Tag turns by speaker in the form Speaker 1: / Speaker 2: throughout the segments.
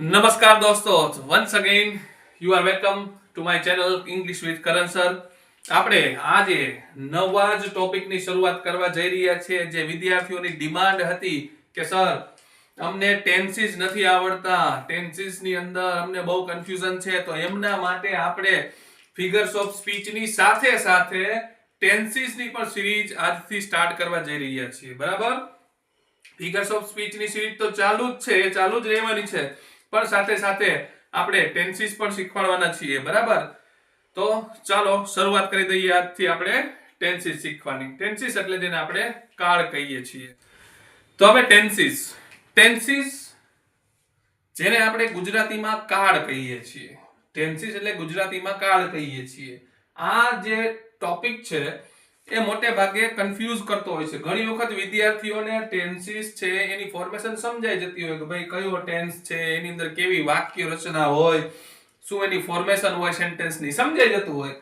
Speaker 1: નમસ્કાર દોસ્તો once again you are welcome to my channel English with Karan sir આપણે આજે નવા જ ટોપિકની શરૂઆત કરવા જઈ રહ્યા છીએ, જે વિદ્યાર્થીઓની ડિમાન્ડ હતી કે સર અમને ટેન્સીસ નથી આવડતા ટેન્સીસની અંદર અમને બહુ કન્ફ્યુઝન છે. તો એમના માટે આપણે ફિગર્સ ઓફ સ્પીચની સાથે સાથે ટેન્સીસની પણ સિરીઝ આજથી સ્ટાર્ટ કરવા જઈ રહ્યા છીએ. બરાબર? ફિગર્સ ઓફ સ્પીચની સિરીઝ તો ચાલુ જ છે ચાલુ જ રહેવાની છે. પણ સાથે સાથે આપણે ટેન્સીસ પણ શીખવાડવાના છીએ, બરાબર? તો ચાલો શરૂઆત કરી દઈએ આજથી આપણે ટેન્સીસ શીખવાની. ટેન્સીસ એટલે જેને આપણે કાળ કહીએ છીએ. તો હવે ટેન્સીસ ટેન્સીસ જેને આપણે ગુજરાતીમાં કાળ કહીએ છીએ. ટેન્સીસ એટલે ગુજરાતીમાં કાળ કહીએ છીએ. આ જે ટોપિક છે એ મોટે ભાગે કન્ફ્યુઝ કરતો હોય છે. ઘણી વખત વિદ્યાર્થીઓને ટેન્સીસ છે, એની ફોર્મેશન સમજાઈ જતી હોય કે ભાઈ કયો ટેન્સ છે, એની અંદર કેવી વાક્ય રચના હોય, શું એની ફોર્મેશન હોય સેન્ટેન્સની સમજાઈ જતું હોય.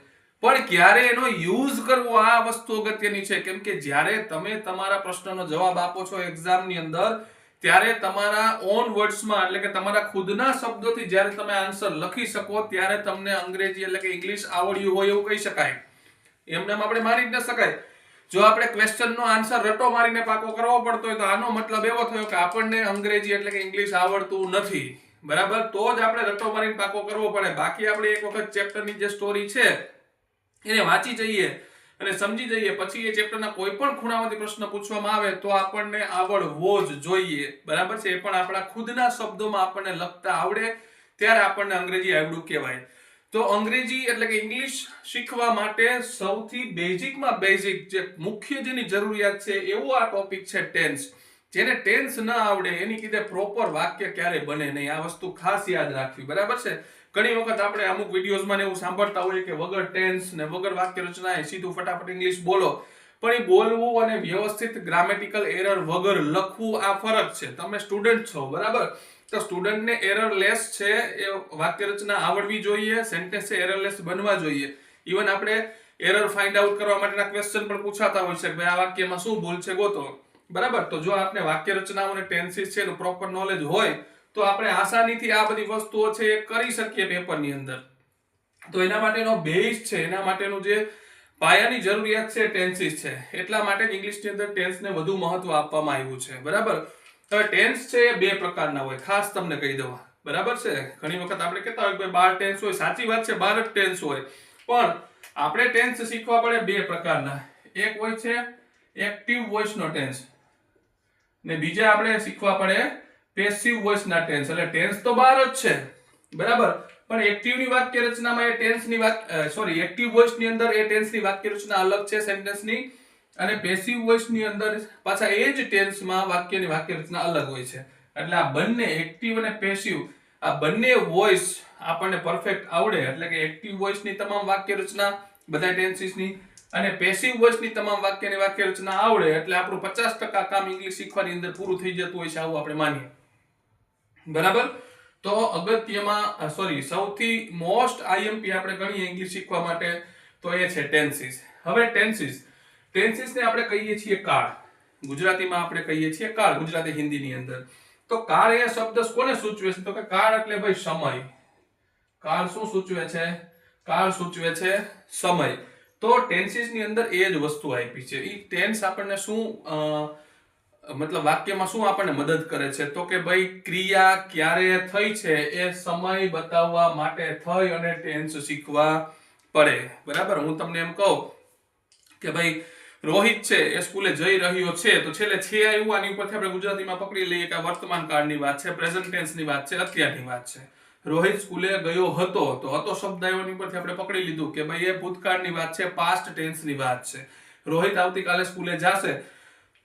Speaker 1: પણ ક્યારે એનો યુઝ કરવો આ વસ્તુ અગત્યની છે? કેમ કે જ્યારે તમે તમારા પ્રશ્નનો જવાબ આપો છો એક્ઝામની અંદર, ત્યારે તમારા ઓન વર્ડ્સમાં એટલે કે તમારા ખુદના શબ્દોથી જ્યારે તમે આન્સર લખી શકો, ત્યારે તમને અંગ્રેજી એટલે કે ઇંગ્લિશ આવડ્યું હોય એવું કહી શકાય. એમને આપણે મારી જ ન શકાય. જો આપણે ક્વેશ્ચનનો આન્સર રટો મારીને પાકો કરવો પડતો હોય તો આનો મતલબ એવો થયો કે આપણને અંગ્રેજી એટલે કે ઇંગ્લિશ આવડતું નથી. બરાબર? તો જ આપણે રટો મારીને પાકો કરવો પડે. બાકી આપણે એક વખત ચેપ્ટરની જે સ્ટોરી છે, એને વાંચી જઈએ અને સમજી જઈએ. પછી એ ચેપ્ટરના કોઈ પણ ખૂણામાંથી પ્રશ્ન પૂછવામાં આવે તો આપણને આવડવો જ જોઈએ. બરાબર છે? એ પણ આપણા ખુદના શબ્દોમાં આપણને લખતા આવડે. ત્યારે આપણને અંગ્રેજી આવડું કહેવાય. તો અંગ્રેજી એટલે કે ઇંગ્લિશ શીખવા માટે સૌથી બેઝિકમાં બેઝિક જે મુખ્ય જેની જરૂરિયાત છે એવો આ ટોપિક છે ટેન્સ. જેને ટેન્સ ન આવડે એની કીધે પ્રોપર વાક્ય ક્યારે બને નહીં. આ વસ્તુ ખાસ યાદ રાખવી. બરાબર છે? ઘણી વખત આપણે અમુક વિડીયોઝમાં એવું સાંભળતા હોઈએ કે વગર ટેન્સ ને વગર વાક્ય રચના એ સીધું ફટાફટ ઇંગ્લિશ બોલો. પણ એ બોલવું અને વ્યવસ્થિત ગ્રામેટિકલ એરર વગર લખવું આ ફરક છે. તમે સ્ટુડન્ટ છો. બરાબર? તો સ્ટુડન્ટને એરર લેસ છે એ વાક્ય રચના આવડવી જોઈએ સેન્ટેન્સ એરર લેસ બનવા જોઈએ. ઇવન આપણે એરર ફાઇન્ડ આઉટ કરવા માટેના ક્વેશ્ચન પણ પૂછાતા હોય છે કે ભાઈ આ વાક્યમાં શું ભૂલ છે ગોતો. બરાબર? તો જો આપણે વાક્ય રચનાઓ અને ટેન્સીસ છે એનું પ્રોપર નોલેજ હોય, તો આપણે આસાનીથી આ બધી વસ્તુઓ છે એ કરી શકીએ પેપરની અંદર. તો એના માટેનો બેઝ છે, એના માટેનું જે પાયાની જરૂરિયાત છે ટેન્સીસ છે. એટલા માટે ઇંગ્લિશ ઇંગ્લિશની અંદર ટેન્સને વધુ મહત્વ આપવામાં આવ્યું છે. બરાબર? હવે ટેન્સ છે એ બે પ્રકારના હોય. ખાસ તમને કહી દઉં. બરાબર છે? ઘણી વખત આપણે કહેતા હોય કે બાર ટેન્સ હોય. સાચી વાત છે, બાર જ ટેન્સ હોય. પણ આપણે ટેન્સ શીખવા પડે બે પ્રકારના. એક હોય છે એક્ટિવ વોઇસનો ટેન્સ ને બીજા આપણે શીખવા પડે પેસિવ વોઇસના ટેન્સ એટલે ટેન્સ તો બાર જ છે. બરાબર? પણ એક્ટિવની વાક્ય રચનામાં એ ટેન્સની વાત સોરી એક્ટિવ વોઇસની અંદર એ ટેન્સની વાક્ય રચના અલગ છે સેન્ટેન્સની અને પેસિવ વોઇસની અંદર પાછા એ જ ટેન્સમાં વાક્યની વાક્ય રચના અલગ હોય છે. એટલે આ બંને એક્ટિવ અને પેસિવ આ બંને વોઇસ આપણને પરફેક્ટ આવડે. એટલે કે એક્ટિવ વોઇસની તમામ વાક્ય રચના, બધા ટેન્સીસની અને પેસિવ વોઇસની તમામ વાક્યની વાક્ય રચના આવડે. એટલે આપણું પચાસ ટકા કામ ઇંગ્લિશ શીખવાની અંદર પૂરું થઈ જતું હોય છે, આવું આપણે માનીએ. બરાબર? તો અગત્યમાં સોરી સૌથી મોસ્ટ આઈએમપી આપણે ગણીએ ઇંગ્લિશ શીખવા માટે, તો એ છે ટેન્સીસ હવે ટેન્સીસ ટેન્સીસને આપણે કહીએ છીએ કાળ. ગુજરાતીમાં આપણે કહીએ છીએ કાળ, ગુજરાતી હિન્દીની અંદર. તો કાળ એ શબ્દ કોને સૂચવે છે? તો કે કાળ એટલે ભાઈ સમય. કાળ શું સૂચવે છે? કાળ સૂચવે છે સમય. તો ટેન્સીસની અંદર એ જ વસ્તુ આપી છે. એ ટેન્સ આપણને શું મતલબ વાક્યમાં શું આપણને મદદ કરે છે? તો કે ભાઈ ક્રિયા ક્યારે થઈ છે એ સમય બતાવવા માટે થઈ અને ટેન્સ શીખવા પડે. બરાબર? હું તમને એમ કહું કે ભાઈ રોહિત છે, એ સ્કૂલે જઈ રહ્યો છે. તો છેલ્લે છે આવ્યું આની ઉપરથી આપણે ગુજરાતીમાં પકડી લઈએ કે વર્તમાન કાળની વાત છે પ્રેઝન્ટ ટેન્સની વાત છે, અત્યારની વાત છે. રોહિત સ્કૂલે ગયો હતો, તો હતો શબ્દ આવ્યો ઉપરથી આપણે પકડી લીધું કે ભાઈ એ ભૂતકાળની વાત છે પાસ્ટ ટેન્સની વાત છે. રોહિત આવતીકાલે સ્કૂલે જશે,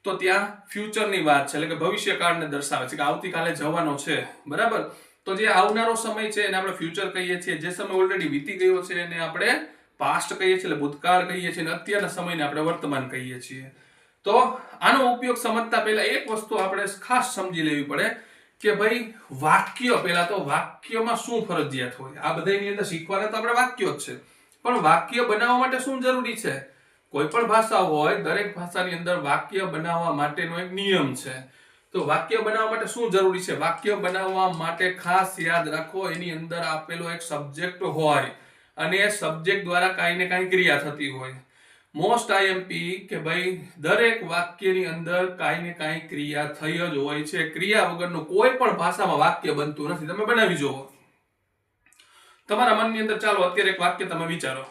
Speaker 1: તો ત્યાં ફ્યુચરની વાત છે, એટલે કે ભવિષ્યકાળને દર્શાવે છે કે આવતીકાલે જવાનો છે. બરાબર? તો જે આવનારો સમય છે એને આપણે ફ્યુચર કહીએ છીએ. જે સમય ઓલરેડી વીતી ગયો છે એને આપણે પાસ્ટ કહીએ છીએ, એટલે ભૂતકાળ કહીએ છીએ, અને અત્યારના સમયને આપણે વર્તમાન કહીએ છીએ. તો આનો ઉપયોગ સમજતા પહેલા એક વસ્તુ આપણે ખાસ સમજી લેવી પડે કે ભાઈ વાક્ય, પહેલા તો વાક્યમાં શું ફરજિયાત હોય? આ બધાની અંદર શીખવાના તો આપણે વાક્યો જ છે. પણ વાક્ય બનાવવા માટે શું જરૂરી છે? કોઈ પણ ભાષા હોય, દરેક ભાષાની અંદર વાક્ય બનાવવા માટેનો એક નિયમ છે. તો વાક્ય બનાવવા માટે શું જરૂરી છે? વાક્ય બનાવવા માટે ખાસ યાદ રાખો, એની અંદર આપેલો એક સબ્જેક્ટ હોય. અને એ સબ્જેક્ટ દ્વારા કાંઈ ને કાંઈ ક્રિયા થતી હોય. મોસ્ટ આઈએમપી કે ભાઈ, દરેક વાક્યની અંદર કાંઈ ને કાંઈ ક્રિયા થઈ જ હોય છે. ક્રિયા વગરનું કોઈ પણ ભાષામાં વાક્ય બનતું નથી. તમે બનાવી જુઓ. તમારા મનની અંદર ચાલો, અત્યારે એક વાક્ય તમે વિચારો.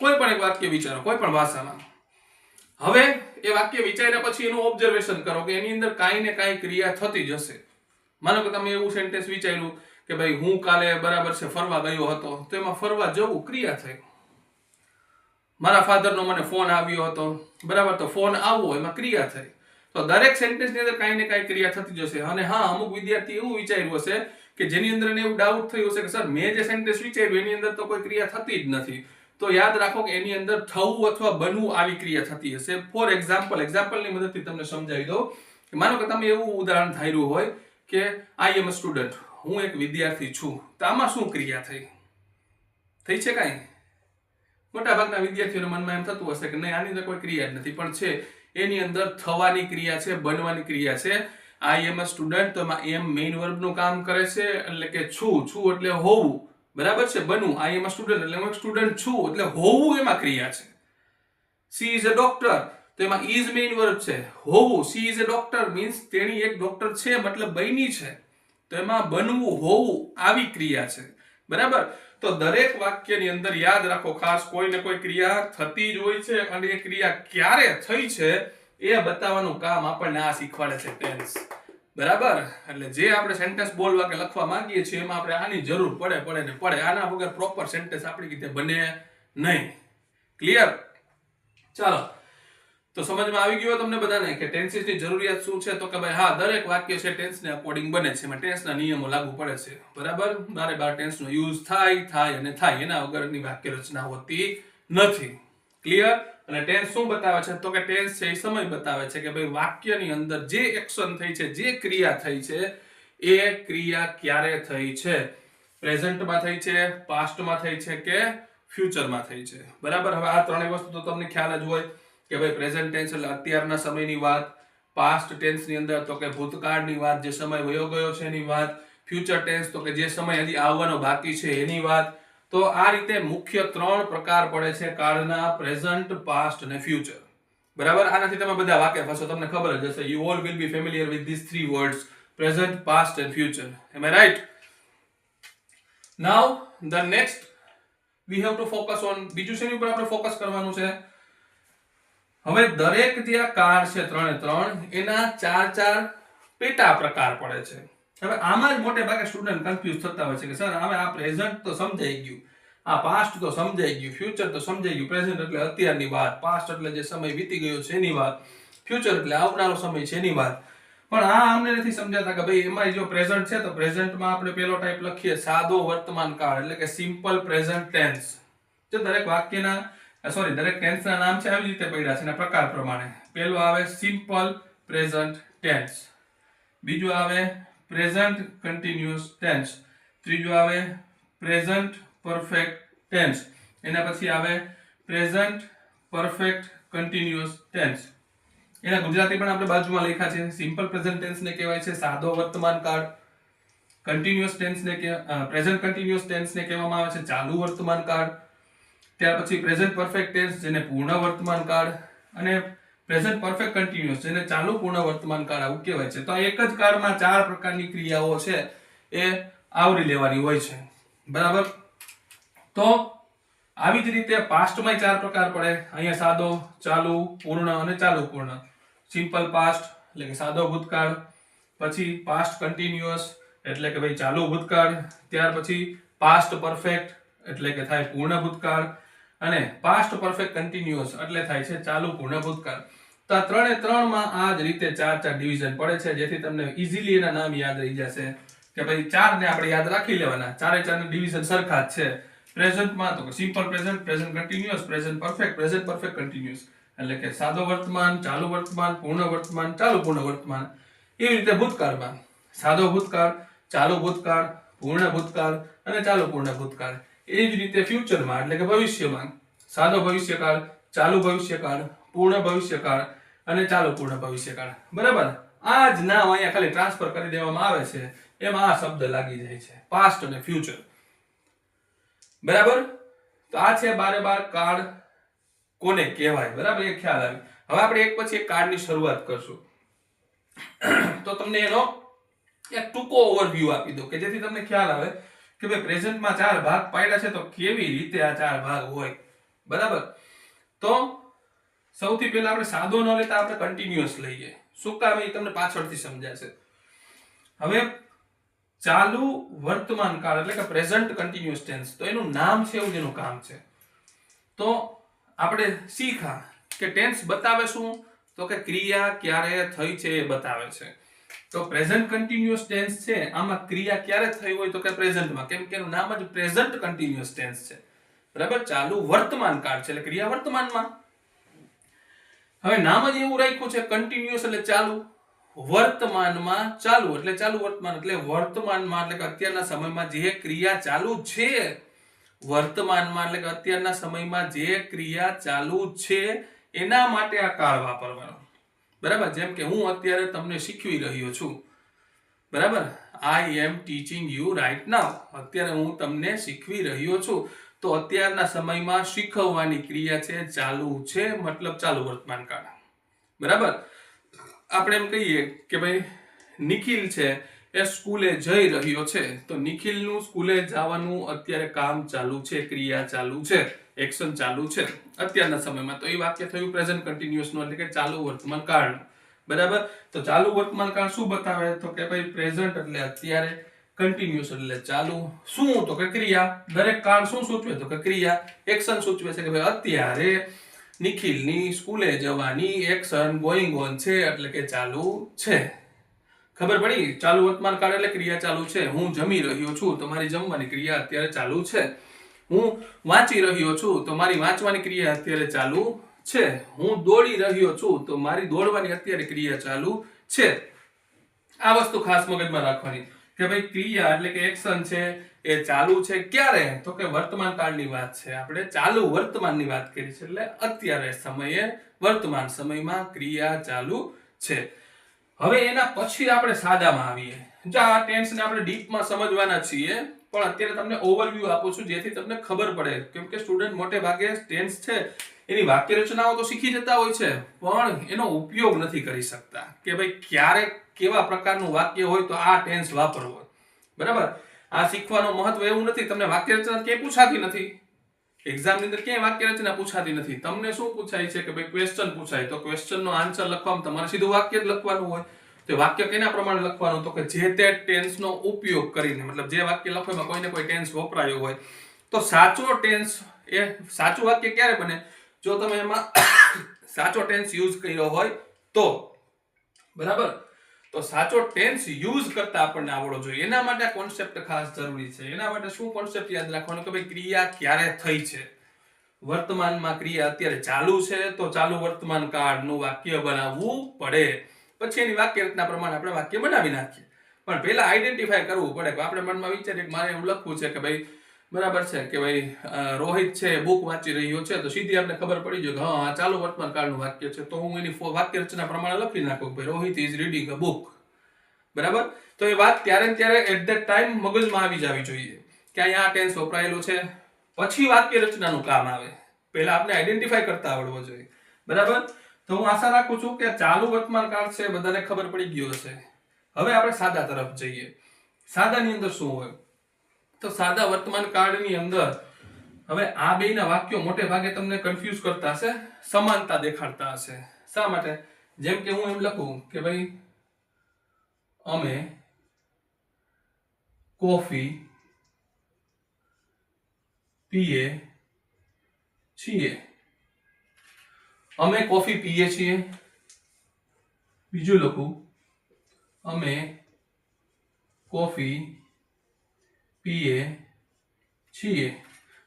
Speaker 1: કોઈ પણ એક વાક્ય વિચારો, કોઈ પણ ભાષામાં. હવે એ વાક્ય વિચાર્યા પછી એનું ઓબ્ઝર્વેશન કરો કે એની અંદર કાંઈ ને કાંઈ ક્રિયા થતી જશે માનો કે તમે એવું સેન્ટેન્સ વિચાર્યું કે ભાઈ હું કાલે બરાબર છે ફરવા ગયો હતો. તો એમાં ફરવા જવું ક્રિયા થઈ. મારા ફાધરનો મને ફોન આવ્યો હતો. બરાબર, તો ફોન આવવો એમાં ક્રિયા થઈ. તો દરેક સેન્ટેન્સની અંદર કાંઈ ને કાંઈ ક્રિયા થતી જશે. અને હા, અમુક વિદ્યાર્થી એવું વિચાર્યું હશે કે જેની અંદર એને એવું ડાઉટ થયું હશે કે સર, મેં જે સેન્ટેન્સ વિચાર્યું એની અંદર તો કોઈ ક્રિયા થતી જ નથી. તો યાદ રાખો કે એની અંદર થવું અથવા બનવું આવી ક્રિયા થતી હશે. ફોર એક્ઝામ્પલ એક્ઝામ્પલની મદદથી તમને સમજાવી દઉં. કે માનો કે તમે એવું ઉદાહરણ ધાર્યું હોય કે આઈ એમ સ્ટુડન્ટ હું એક વિદ્યાર્થી છું, તો આમાં શું ક્રિયા થઈ? થઈ છે કાંઈ? મોટા ભાગના વિદ્યાર્થીઓના મનમાં એમ થતું હશે કે નહીં, આની અંદર કોઈ ક્રિયા જ નથી, પણ છે, એની અંદર થવાની ક્રિયા છે, બનવાની ક્રિયા છે. આઈ એમ અ સ્ટુડન્ટ, તો એમાં એમ મેઇન વર્બનું કામ કરે છે, એટલે કે છું છું એટલે હોવું. બરાબર છે? બનવું. આઈ એમ અ સ્ટુડન્ટ, એટલે હું એક સ્ટુડન્ટ છું, એટલે હોવું એમાં ક્રિયા છે. સી ઇઝ અ ડોક્ટર, તો એમાં ઇઝ મેઇન વર્બ છે. હોવું, she is a doctor, means તેણી એક ડોક્ટર છે, મતલબ બની છે. તો એમાં બનવું હોવું આવી ક્રિયા છે. બરાબર? તો દરેક વાક્યની અંદર યાદ રાખો, ખાસ કોઈ ને કોઈ ક્રિયા થતી જ હોય છે અને એ ક્રિયા ક્યારે થઈ છે એ બતાવવાનું કામ આપણને આ શીખવાડે છે ટેન્સ બરાબર? એટલે જે આપણે સેન્ટેન્સ બોલવા કે લખવા માંગીએ છીએ એમાં આપણે આની જરૂર પડે પડે ને પડે. આના વગર પ્રોપર સેન્ટેન્સ આપણી રીતે બને નહીં. ક્લિયર ચાલો. તો સમજમાં આવી ગયો તમને બધાને કે ટેન્સીસની જરૂરિયાત શું છે? તો કે ભાઈ હા, દરેક વાક્ય છે ટેન્સને અકોર્ડિંગ બને છે. એમાં ટેન્સના નિયમો લાગુ પડે છે. બરાબર? બારે બાર ટેન્સનો યુઝ થાય થાય અને થાય. એના વગરની વાક્ય રચના હોતી નથી. ક્લિયર અને ટેન્સ શું બતાવે છે? તો કે ટેન્સ છે એ સમય બતાવે છે કે ભાઈ વાક્યની અંદર જે એક્શન થઈ છે, જે ક્રિયા થઈ છે, એ ક્રિયા ક્યારે થઈ છે? પ્રેઝન્ટમાં થઈ છે પાસ્ટમાં થઈ છે કે ફ્યુચરમાં થઈ છે? બરાબર? હવે આ ત્રણેય વસ્તુ તો તમને ખ્યાલ જ હોય. કે ભાઈ પ્રેઝન્ટ ટેન્સ એટલે અત્યારના સમયની વાત પાસ્ટ ટેન્સની અંદર તો કે ભૂતકાળની વાત, જે સમય વયો ગયો છે એની વાત ફ્યુચર ટેન્સ તો કે જે સમય હજી આવવાનો બાકી છે એની વાત. તો આ રીતે મુખ્ય ત્રણ પ્રકાર પડે છે કાળના પ્રેઝન્ટ પાસ્ટ અને ફ્યુચર બરાબર? આનાથી તમે બધા વાકેફ હશો, તમને ખબર જ હશે. You all will be familiar with this three words present past and future am I right now the next we have to focus on બીજું શેની ઉપર આપણે ફોકસ કરવાનું છે? હવે દરેક જે આ કાર છે ત્રણે ત્રણ, એના ચાર ચાર પેટા પ્રકાર પડે છે. હવે આમાં જ મોટે ભાગે સ્ટુડન્ટ કન્ફ્યુઝ થતા હોય છે કે, સર, હવે આ પ્રેઝન્ટ તો સમજાઈ ગયું. આ પાસ્ટ તો સમજાઈ ગયું. ફ્યુચર તો સમજાઈ ગયું. પ્રેઝન્ટ એટલે અત્યારની વાત. પાસ્ટ એટલે જે સમય વીતી ગયો છે એની વાત. ફ્યુચર એટલે આવનારો સમય છે એની વાત. પણ આ અમને નથી સમજાતા કે ભાઈ એમાં જો પ્રેઝન્ટ છે તો પ્રેઝન્ટમાં આપણે પેલો ટાઈપ લખીએ, સાદો વર્તમાન કાળ. એટલે કે સિમ્પલ પ્રેઝન્ટ ટેન્સ જે દરેક વાક્યના સોરી દરેક ટેન્સના નામ છે આવી રીતે પડ્યા છે એના પ્રકાર પ્રમાણે. પહેલું આવે સિમ્પલ પ્રેઝન્ટ ટેન્સ બીજું આવે પ્રેઝન્ટ કન્ટિન્યુઅસ ટેન્સ ત્રીજું આવે પ્રેઝન્ટ પરફેક્ટ ટેન્સ એના પછી આવે પ્રેઝન્ટ પરફેક્ટ કન્ટિન્યુઅસ ટેન્સ એના ગુજરાતી પણ આપણે બાજુમાં લખ્યા છે. સિમ્પલ પ્રેઝન્ટ ટેન્સને કહેવાય છે, સાદો વર્તમાન કાળ. કન્ટિન્યુઅસ ટેન્સને પ્રેઝન્ટ કન્ટિન્યુઅસ ટેન્સને કહેવામાં આવે છે, ચાલુ વર્તમાન કાળ. ત્યાર પછી પ્રેઝન્ટ પરફેક્ટ ટેન્સ જેને પૂર્ણ વર્તમાન કાળ અને પ્રેઝન્ટ પરફેક્ટ કન્ટિન્યુઅસ જેને ચાલુ પૂર્ણ વર્તમાન કાળ આવું કહેવાય છે. તો એક જ કાળમાં ચાર પ્રકારની ક્રિયાઓ છે, એ આવરી લેવાની હોય છે. બરાબર? તો આવી જ રીતે પાસ્ટમાં ચાર પ્રકાર પડે. અહીંયા સાદો, ચાલુ, પૂર્ણ અને ચાલુ પૂર્ણ. સિમ્પલ પાસ્ટ એટલે કે સાદો ભૂતકાળ. પછી પાસ્ટ કન્ટિન્યુઅસ એટલે કે ભાઈ ચાલુ ભૂતકાળ. ત્યાર પછી પાસ્ટ પરફેક્ટ એટલે કે થાય પૂર્ણ ભૂતકાળ. અને પાસ્ટ પરફેક્ટ કન્ટિન્યુઅસ એટલે થાય છે ચાલુ પૂર્ણ ભૂતકાળ તો આ ત્રણે ત્રણમાં આ જ રીતે ચાર ચાર ડિવિઝન પડે છે, જેથી તમને ઇઝીલી એના નામ યાદ રહી જશે. કે ભાઈ ચાર ને આપણે યાદ રાખી લેવાના. ચારે ચાર ડિવિઝન સરખા જ છે. પ્રેઝન્ટમાં તો simple present present continuous present perfect present perfect continuous એટલે કે સાદો વર્તમાન, ચાલુ વર્તમાન, પૂર્ણ વર્તમાન, ચાલુ પૂર્ણ વર્તમાન. એવી રીતે ભૂતકાળમાં. સાદો ભૂતકાળ, ચાલુ ભૂતકાળ, પૂર્ણ ભૂતકાળ અને ચાલુ પૂર્ણ ભૂતકાળ. એ જ રીતે ફ્યુચરમાં એટલે કે ભવિષ્યમાં, સાદો ભવિષ્યકાળ, ચાલુ ભવિષ્યકાળ, પૂર્ણ ભવિષ્યકાળ અને ચાલુ પૂર્ણ ભવિષ્યકાળ. બરાબર? આ જ નામ અહીંયા ખાલી ટ્રાન્સફર કરી દેવામાં આવે છે. એમાં આ શબ્દ લાગી જાય છે. પાસ્ટ અને ફ્યુચર બરાબર? તો આ છે બારે બાર કાર્ડ કોને કહેવાય? બરાબર? એ ખ્યાલ આવે. હવે આપણે એક પછી એક કાર્ડની શરૂઆત કરશું. તો તમને એનો એક ટૂંકો ઓવરવ્યૂ આપી દો કે જેથી તમને ખ્યાલ આવે કે ભાઈ પ્રેઝન્ટમાં ચાર ભાગ પાડ્યા છે, તો કેવી રીતે આ ચાર ભાગ હોય? બરાબર? તો સૌથી પહેલા આપણે સાદો ન લેતા આપણે કન્ટિન્યુઅસ લઈએ. શું કામ એ તમને પાછળથી સમજાશે? હવે ચાલુ વર્તમાન કાળ એટલે કે પ્રેઝન્ટ કન્ટિન્યુઅસ ટેન્સ તો એનું નામ છે એવું જેનું કામ છે. તો આપણે શીખા કે ટેન્સ બતાવે શું? તો કે ક્રિયા ક્યારે થઈ છે એ બતાવે છે. તો પ્રેઝન્ટ કન્ટિન્યુઅસ ટેન્સ છે, આમાં ક્રિયા ક્યારે થઈ હોય તો કે પ્રેઝન્ટમાં કેમ કે એનું નામ જ પ્રેઝન્ટ કન્ટિન્યુઅસ ટેન્સ છે. બરાબર? ચાલુ વર્તમાન કાળ છે, એટલે ક્રિયા વર્તમાનમાં. હવે નામ જ એવું રાખ્યું છે કન્ટિન્યુઅસ એટલે ચાલુ. વર્તમાનમાં ચાલુ, એટલે ચાલુ વર્તમાન, એટલે વર્તમાનમાં, એટલે કે અત્યારના સમયમાં જે ક્રિયા ચાલુ છે, વર્તમાનમાં, એટલે કે અત્યારના સમયમાં જે ક્રિયા ચાલુ છે, એના માટે આ કાળ વાપરવાનો. બરાબર? જેમ કે હું અત્યારે તમને શીખવી રહ્યો છું. બરાબર? I am teaching you right now અત્યારે હું તમને શીખવી રહ્યો છું. તો અત્યારના સમયમાં શીખવવાની ક્રિયા છે, ચાલુ છે, મતલબ ચાલુ વર્તમાન કાળ. બરાબર? આપણે એમ કહીએ કે ભાઈ, નિખિલ છે. એ સ્કૂલે જઈ રહ્યો છે. તો નિખિલનું સ્કૂલે જવાનું અત્યારે કામ ચાલુ છે, ક્રિયા ચાલુ છે, એક્શન ચાલુ છે અત્યારના સમયમાં. તો એ વાક્ય થયું પ્રેઝન્ટ કન્ટિન્યુઅસનું એટલે કે ચાલુ વર્તમાન કાળ. બરાબર? તો ચાલુ વર્તમાન કાળ શું બતાવે? તો કે ભાઈ પ્રેઝન્ટ એટલે અત્યારે કન્ટિન્યુઅસ એટલે ચાલુ. શું? તો કે ક્રિયા. દરેક કાળ શું સૂચવે? તો કે ક્રિયા. એક્શન સૂચવે છે કે ભાઈ અત્યારે નિખિલની સ્કૂલે જવાની એક્શન ગોઈંગ ઓન છે, એટલે કે ચાલુ છે. ખબર પડી? ચાલુ વર્તમાન કાળ એટલે ક્રિયા ચાલુ છે. હું જમી રહ્યો છું, તમારી જમવાની ક્રિયા અત્યારે ચાલુ છે. હું વાંચી રહ્યો છું, તો વાંચવાની ક્રિયા અત્યારે ચાલુ છે. હું દોડી રહ્યો છું, તો મારી દોડવાની અત્યારે ક્રિયા ચાલુ છે. આ વસ્તુ ખાસ મગજમાં રાખવાની કે ભાઈ ક્રિયા એટલે કે એક્શન છે, એ ચાલુ છે ક્યારે? તો કે વર્તમાન કાળની વાત છે. આપણે ચાલુ વર્તમાનની વાત કરી છે, એટલે અત્યારે સમયે વર્તમાન સમયમાં ક્રિયા ચાલુ છે. હવે એના પછી આપણે સાદામાં આવીએ. જો આ ટેન્સને આપણે ડીપમાં સમજવાના છીએ, પણ અત્યારે તમને ઓવરવ્યૂ આપું છું, જેથી તમને ખબર પડે. કેમ કે સ્ટુડન્ટ મોટે ભાગે ટેન્સ છે. એની વાક્ય રચનાઓ તો શીખી જતા હોય છે, પણ એનો ઉપયોગ નથી કરી શકતા. કે ભાઈ ક્યારે કેવા પ્રકારનું વાક્ય હોય તો આ ટેન્સ વાપરવો. બરાબર? આ શીખવાનું મહત્વ એવું નથી. તમને વાક્ય રચના ક્યાંય પૂછાતી નથી. એક્ઝામની અંદર ક્યાંય વાક્ય રચના પૂછાતી નથી. તમને શું પૂછાય છે કે ભાઈ ક્વેશ્ચન પૂછાય, તો ક્વેશ્ચનનો આન્સર લખવામાં તમારે સીધું વાક્ય જ લખવાનું હોય. તો વાક્ય કેના પ્રમાણે લખવાનું? તો કે જે તે ટેન્સનો ઉપયોગ કરીને, મતલબ જે વાક્ય લખો એમાં કોઈને કોઈ ટેન્સ વપરાયો હોય. તો સાચો ટેન્સ એ સાચું વાક્ય ક્યારે બને? જો તમે એમાં સાચો ટેન્સ યુઝ કર્યો હોય તો. બરાબર? તો સાચો ટેન્સ યુઝ કરતા આપણને આવડવો જોઈએ. એના માટે કોન્સેપ્ટ ખાસ જરૂરી છે. એના માટે શું કોન્સેપ્ટ યાદ રાખવાનો કે ભાઈ ક્રિયા ક્યારે થઈ છે? વર્તમાનમાં ક્રિયા અત્યારે ચાલુ છે, તો ચાલુ વર્તમાન કાળનું વાક્ય બનાવવું પડે. પછી એની વાક્ય રચના પ્રમાણે આપણે વાક્ય બનાવી નાખીએ. પણ પહેલા આઈડેન્ટિફાય કરવું પડે. આપણે મનમાં વિચારીએ કે મારે એવું લખવું છે કે ભાઈ બરાબર છે કે ભાઈ રોહિત છે, બુક વાંચી રહ્યો છે, તો સીધી આપણે ખબર પડી જાય કે, હા ચાલુ વર્તમાન કાળનું વાક્ય છે. તો હું એની વાક્ય રચના પ્રમાણે લખી નાખું ભાઈ, Rohit is reading a book બરાબર? તો એ વાત ત્યારે ત્યારે એટ ધેટ ટાઈમ મગજમાં આવી જવી જોઈએ. કે અહીંયા આ ટેન્સ વપરાયેલું છે. પછી વાક્ય રચનાનું કામ આવે. પહેલા આપણે આઈડેન્ટિફાય કરતા આવડવો જોઈએ. બરાબર? તો હું આશા રાખું છું કે ચાલુ વર્તમાન કાળ છે બધાને ખબર પડી ગયો હશે. હવે આપણે સાદા તરફ જઈએ. સાદાની અંદર શું હોય? તો સાદા વર્તમાન કાળની અંદર હવે આ બેયના વાક્યો મોટે ભાગે તમને કન્ફ્યુઝ કરતા હશે, સમાનતા દેખાડતા હશે. શા માટે? જેમ કે હું એમ લખું કે ભાઈ, અમે કોફી પીએ છીએ. અમે કોફી પીએ છીએ. બીજું લખું, અમે કોફી પીએ છીએ.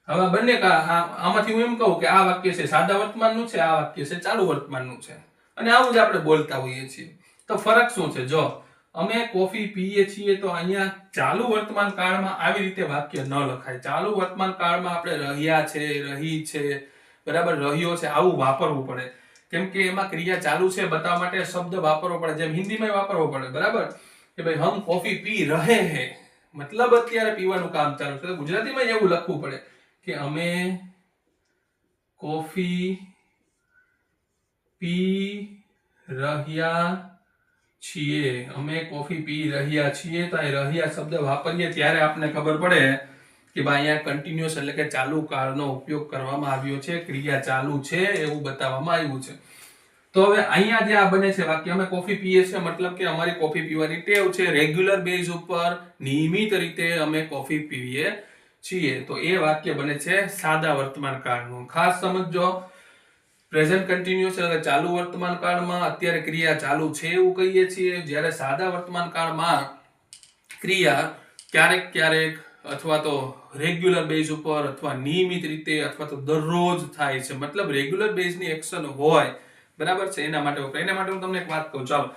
Speaker 1: હવે બંને આમાંથી હું એમ કહું કે આ વાક્ય છે સાદા વર્તમાનનું છે, આ વાક્ય છે ચાલુ વર્તમાનનું છે. અને આવું જ આપણે બોલતા હોઈએ છીએ. તો ફરક શું છે? જો, અમે કોફી પીએ છીએ તો અહીંયા ચાલુ વર્તમાન કાળમાં આવી રીતે વાક્ય ન લખાય. ચાલુ વર્તમાન કાળમાં આપણે રહ્યા છે, રહી છે, બરાબર, રહ્યો છે, આવું વાપરવું પડે. કેમ કે એમાં ક્રિયા ચાલુ છે, બતાવવા માટે શબ્દ વાપરવો પડે. જેમ હિન્દીમાં વાપરવો પડે, બરાબર? કે ભાઈ, હમ કોફી પી રહે હે. મતલબ અત્યારે પીવાનું કામ ચાલુ છે. ગુજરાતીમાં એવું લખવું પડે કે અમે કોફી પી રહ્યા છીએ. અમે કોફી પી રહ્યા છીએ. તો એ રહ્યા શબ્દ વાપરીએ ત્યારે આપણને ખબર પડે કે ભાઈ અહીંયા કન્ટિન્યુઅસ એટલે કે ચાલુ કાળનો ઉપયોગ કરવામાં આવ્યો છે, ક્રિયા ચાલુ છે એવું બતાવવામાં આવ્યું છે. તો હવે અહીંયા જે આ બને છે વાક્ય, અમે કોફી પીએ છીએ, મતલબ કે અમારી કોફી પીવાની ટેવ છે. રેગ્યુલર બેઝ ઉપર નિયમિત રીતે અમે કોફી પીવીએ છીએ. તો એ વાક્ય બને છે સાદા વર્તમાન કાળનું. ખાસ સમજો પ્રેઝન્ટ કન્ટિન્યુઅસ એટલે ચાલુ વર્તમાન કાળમાં અત્યારે ક્રિયા ચાલુ છે એવું કહીએ છીએ. જ્યારે સાદા વર્તમાન કાળમાં ક્રિયા ક્યારેક ક્યારેક અથવા તો રેગ્યુલર બેઝ ઉપર અથવા નિયમિત રીતે અથવા તો દરરોજ થાય છે. મતલબ રેગ્યુલર બેઝની એક્શન હોય બરાબર છે? એના માટે વપરાય. એના માટે હું તમને એક વાત કહું. ચાલો.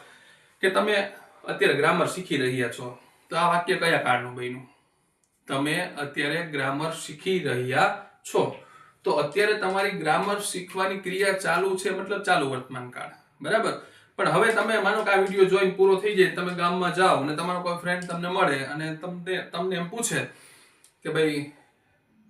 Speaker 1: કે તમે અત્યારે ગ્રામર શીખી રહ્યા છો. તો આ વાક્ય કયા કાળનું બન્યું? તમે અત્યારે ગ્રામર શીખી રહ્યા છો. તો અત્યારે તમારી ગ્રામર શીખવાની ક્રિયા ચાલુ છે, મતલબ ચાલુ વર્તમાન કાળ. બરાબર? પણ હવે તમે માનો કે આ વીડિયો જોઈને પૂરો થઈ જાય, તમે ગામમાં જાઓ અને તમારો કોઈ ફ્રેન્ડ તમને મળે અને તમને તમને એમ પૂછે કે ભાઈ,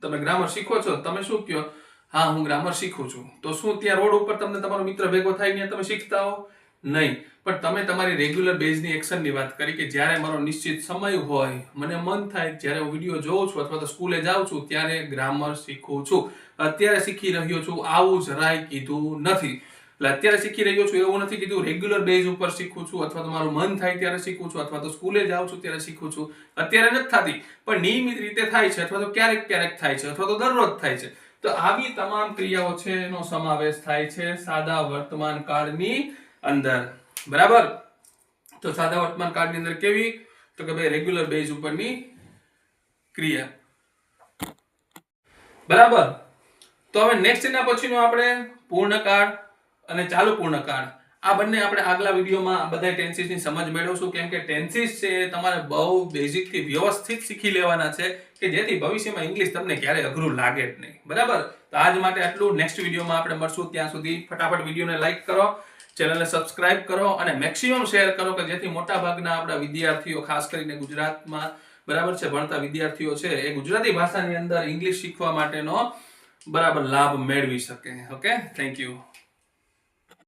Speaker 1: તમે ગ્રામર શીખો છો? તમે શું કહો? હા, હું ગ્રામર શીખું છું. તો શું ત્યાં રોડ ઉપર તમને તમારો મિત્ર ભેગો થાય ને તમે શીખતા હો? નહીં. પણ તમે તમારી રેગ્યુલર બેઝની એક્શનની વાત કરી કે જ્યારે મારો નિશ્ચિત સમય હોય, મને મન થાય, જ્યારે હું વીડિયો જોઉં છું અથવા તો સ્કૂલે જાઉં છું, ત્યારે ગ્રામર શીખું છું. અત્યારે શીખી રહ્યો છું, આવું જરાય કીધું નથી. એટલે અત્યારે શીખી રહ્યો છું, એવું નથી કીધું રેગ્યુલર બેઝ ઉપર શીખું છું અથવા તો મારું મન થાય ત્યારે શીખું છું અથવા તો સ્કૂલે જાઉં છું ત્યારે શીખું છું. અત્યારે નથી થતી. પણ નિયમિત રીતે થાય છે અથવા તો ક્યારેક ક્યારેક થાય છે અથવા તો દરરોજ થાય છે. તો આવી તમામ ક્રિયાઓ છે એનો સમાવેશ થાય છે સાદા વર્તમાન કાળની અંદર. બરાબર? તો સાદા વર્તમાન કાળની અંદર કેવી? તો કે ભાઈ રેગ્યુલર બેઝ ઉપરની ક્રિયા. બરાબર? તો હવે નેક્સ્ટ એના પછીનો આપણે પૂર્ણકાળ અને ચાલુ પૂર્ણકાળ. આ બંને આપણે આગલા વિડીયોમાં બધા ટેન્સીસની સમજ મેળવશું. કેમ કે ટેન્સીસ છે તમારે બહુ બેઝિકથી વ્યવસ્થિત શીખી લેવાના છે. કે જેથી ભવિષ્યમાં ઇંગ્લિશ તમને ક્યારે અઘરું લાગે જ નહીં. બરાબર? તો આજ માટે આટલું. નેક્સ્ટ વિડીયોમાં આપણે મળશું ત્યાં સુધી. ફટાફટ વિડીયોને લાઇક કરો, ચેનલને સબસ્ક્રાઇબ કરો અને મેક્સિમમ શેર કરો કે જેથી મોટા ભાગના આપણા વિદ્યાર્થીઓ, ખાસ કરીને ગુજરાતમાં, બરાબર છે, ભણતા વિદ્યાર્થીઓ છે, એ ગુજરાતી ભાષાની અંદર ઇંગ્લિશ શીખવા માટેનો, બરાબર, લાભ મેળવી શકે. Okay thank you